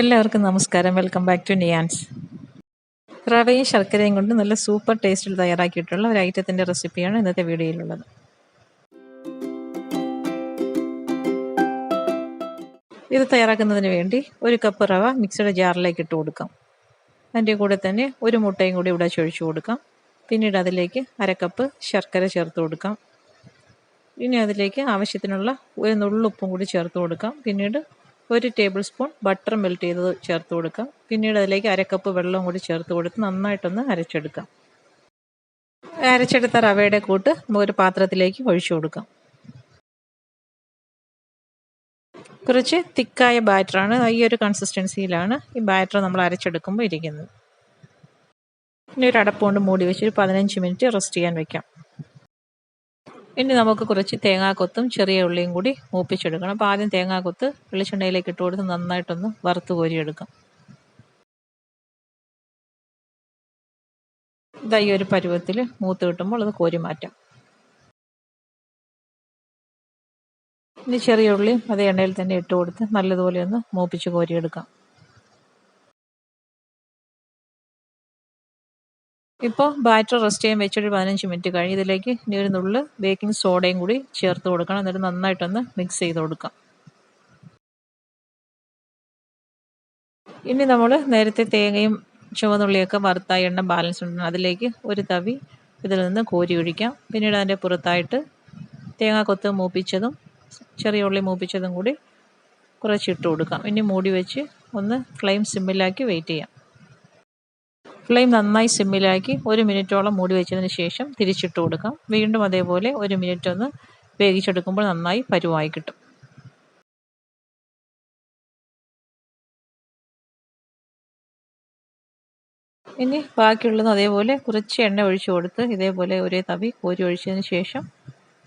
എല്ലാവർക്കും നമസ്കാരം. Welcome back to നിയാൻസ് റവയും ശർക്കരയും കൊണ്ട് നല്ല സൂപ്പർ ടേസ്റ്റിൽ തയ്യാറാക്കിയിട്ടുള്ള ഒരു ഐറ്റത്തിന്റെ റെസിപ്പിയാണ് ഇന്നത്തെ വീഡിയോയിലുള്ളത്. ഇത് തയ്യാറാക്കുന്നതിന് വേണ്ടി ഒരു കപ്പ് റവ മിക്സിയുടെ ജാറിലേക്ക് ഇട്ട് കൊടുക്കാം. അതിന്റെ കൂടെ തന്നെ ഒരു മുട്ടയും കൂടി ഇവിടെ ചൊഴിച്ചു കൊടുക്കാം. പിന്നീട് അതിലേക്ക് അരക്കപ്പ് ശർക്കര ചേർത്ത് കൊടുക്കാം. ഇനി അതിലേക്ക് ആവശ്യത്തിനുള്ള ഒരു നുള്ളുപ്പും കൂടി ചേർത്ത് കൊടുക്കാം. പിന്നീട് ഒരു ടേബിൾ സ്പൂൺ ബട്ടർ മെൽറ്റ് ചെയ്തത് ചേർത്ത് കൊടുക്കാം. പിന്നീട് അതിലേക്ക് അരക്കപ്പ് വെള്ളം കൂടി ചേർത്ത് കൊടുത്ത് നന്നായിട്ടൊന്ന് അരച്ചെടുക്കാം. അരച്ചെടുത്ത റവയുടെ കൂട്ട് നമുക്കൊരു പാത്രത്തിലേക്ക് ഒഴിച്ചു കൊടുക്കാം. കുറച്ച് തിക്കായ ബാറ്ററാണ് ഈ ഒരു കൺസിസ്റ്റൻസിയിലാണ് ഈ ബാറ്റർ നമ്മൾ അരച്ചെടുക്കുമ്പോൾ ഇരിക്കുന്നത്. ഇനി ഒരു അടപ്പുകൊണ്ട് മൂടി വെച്ച് ഒരു പതിനഞ്ച് മിനിറ്റ് റെസ്റ്റ് ചെയ്യാൻ വെക്കാം. ഇനി നമുക്ക് കുറച്ച് തേങ്ങാക്കൊത്തും ചെറിയ ഉള്ളിയും കൂടി മൂപ്പിച്ചെടുക്കണം. അപ്പോൾ ആദ്യം തേങ്ങാക്കൊത്ത് വെളിച്ചെണ്ണയിലേക്ക് ഇട്ട് കൊടുത്ത് നന്നായിട്ടൊന്ന് വറുത്ത് കോരിയെടുക്കാം. ഇതാ ഈ ഒരു പരുവത്തിൽ മൂത്ത് കിട്ടുമ്പോൾ അത് കോരി മാറ്റാം. ഇനി ചെറിയ ഉള്ളി അതേ എണ്ണയിൽ തന്നെ ഇട്ട് കൊടുത്ത് നല്ലതുപോലെ ഒന്ന് മൂപ്പിച്ച് കോരിയെടുക്കാം. ഇപ്പോൾ ബാറ്റർ റെസ്റ്റ് ചെയ്യാൻ വെച്ചൊരു പതിനഞ്ച് മിനിറ്റ് കഴിഞ്ഞ് ഇതിലേക്ക് ഇനി ഒരു നുള്ളു ബേക്കിംഗ് സോഡയും കൂടി ചേർത്ത് കൊടുക്കണം. എന്നിട്ട് നന്നായിട്ടൊന്ന് മിക്സ് ചെയ്ത് കൊടുക്കാം. ഇനി നമ്മൾ നേരത്തെ തേങ്ങയും ചുവന്നുള്ളിയൊക്കെ വറുത്ത എണ്ണ ബാലൻസ് ഉണ്ടാകും അതിലേക്ക് ഒരു തവി ഇതിൽ നിന്ന് കോരി ഒഴിക്കാം. പിന്നീട് അതിന്റെ പുറത്തായിട്ട് തേങ്ങ കൊത്ത് മൂപ്പിച്ചതും ചെറിയ ഉള്ളി മൂപ്പിച്ചതും കൂടി കുറച്ചിട്ട് കൊടുക്കാം. ഇനി മൂടി വെച്ച് ഒന്ന് ഫ്ലെയിം സിമ്മിലാക്കി വെയിറ്റ് ചെയ്യാം. ഫ്ലെയിം നന്നായി സിമ്മിലാക്കി ഒരു മിനിറ്റോളം മൂടി വെച്ചതിന് ശേഷം തിരിച്ചിട്ട് കൊടുക്കാം. വീണ്ടും അതേപോലെ ഒരു മിനിറ്റ് ഒന്ന് വേവിച്ചെടുക്കുമ്പോൾ നന്നായി പരുവായി കിട്ടും. ഇനി ബാക്കിയുള്ളത് അതേപോലെ കുറച്ച് എണ്ണ ഒഴിച്ചു കൊടുത്ത് ഇതേപോലെ ഒരേ തവി കോരി ഒഴിച്ചതിന് ശേഷം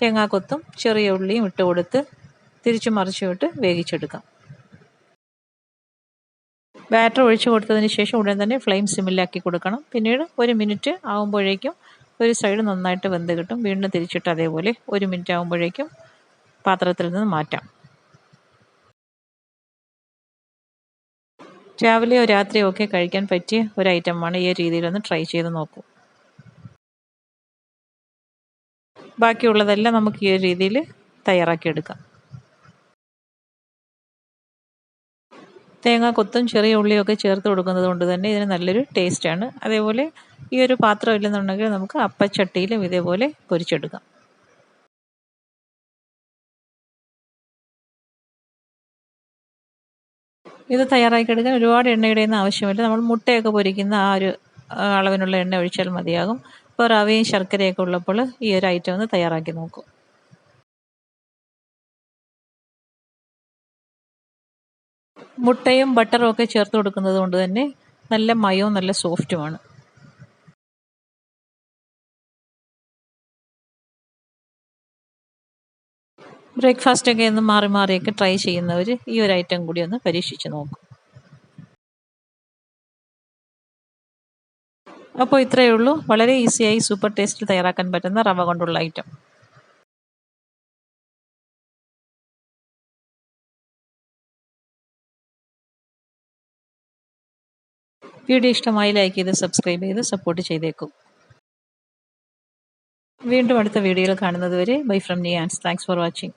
തേങ്ങാക്കൊത്തും ചെറിയ ഉള്ളിയും ഇട്ട് കൊടുത്ത് തിരിച്ചു മറിച്ചു വിട്ട് വേവിച്ചെടുക്കാം. ബാറ്റർ ഒഴിച്ചു കൊടുത്തതിന് ശേഷം ഉടൻ തന്നെ ഫ്ലെയിം സിമ്മിലാക്കി കൊടുക്കണം. പിന്നീട് ഒരു മിനിറ്റ് ആകുമ്പോഴേക്കും ഒരു സൈഡ് നന്നായിട്ട് വെന്ത് കിട്ടും. വീണ്ടും തിരിച്ചിട്ട് അതേപോലെ ഒരു മിനിറ്റ് ആകുമ്പോഴേക്കും പാത്രത്തിൽ നിന്ന് മാറ്റാം. രാവിലെയോ രാത്രിയോ ഒക്കെ കഴിക്കാൻ പറ്റിയ ഒരു ഐറ്റമാണ് ഈ രീതിയിലൊന്ന് ട്രൈ ചെയ്ത് നോക്കൂ. ബാക്കിയുള്ളതെല്ലാം നമുക്ക് ഈ രീതിയിൽ തയ്യാറാക്കിയെടുക്കാം. തേങ്ങ കൊത്തും ചെറിയ ഉള്ളിയൊക്കെ ചേർത്ത് കൊടുക്കുന്നത് കൊണ്ട് തന്നെ ഇതിന് നല്ലൊരു ടേസ്റ്റാണ് അതേപോലെ ഈ ഒരു പാത്രം ഇല്ലെന്നുണ്ടെങ്കിൽ നമുക്ക് അപ്പച്ചട്ടിയിലും ഇതേപോലെ പൊരിച്ചെടുക്കാം. ഇത് തയ്യാറാക്കിയെടുക്കാൻ ഒരുപാട് എണ്ണയുടെയൊന്നും ആവശ്യമില്ല. നമ്മൾ മുട്ടയൊക്കെ പൊരിക്കുന്ന ആ ഒരു അളവിനുള്ള എണ്ണ ഒഴിച്ചാൽ മതിയാകും. ഇപ്പോൾ റവയും ശർക്കരയൊക്കെ ഉള്ളപ്പോൾ ഈ ഒരു ഐറ്റം ഒന്ന് തയ്യാറാക്കി നോക്കും. മുട്ടയും ബട്ടറും ഒക്കെ ചേർത്ത് കൊടുക്കുന്നത് കൊണ്ട് തന്നെ നല്ല മയവും നല്ല സോഫ്റ്റുമാണ് ബ്രേക്ക്ഫാസ്റ്റ് ഒക്കെ ഒന്ന് മാറി മാറിയൊക്കെ ട്രൈ ചെയ്യുന്നവർ ഈ ഒരു ഐറ്റം കൂടി ഒന്ന് പരീക്ഷിച്ച് നോക്കും. അപ്പോൾ ഇത്രയേ ഉള്ളൂ. വളരെ ഈസിയായി സൂപ്പർ ടേസ്റ്റ് തയ്യാറാക്കാൻ പറ്റുന്ന റവ കൊണ്ടുള്ള ഐറ്റം. വീഡിയോ ഇഷ്ടമായി ലൈക്ക് ചെയ്ത് സബ്സ്ക്രൈബ് ചെയ്ത് സപ്പോർട്ട് ചെയ്തേക്കും. വീണ്ടും അടുത്ത വീഡിയോയിൽ കാണുന്നതുവരെ bye from നിയാൻസ് thanks for watching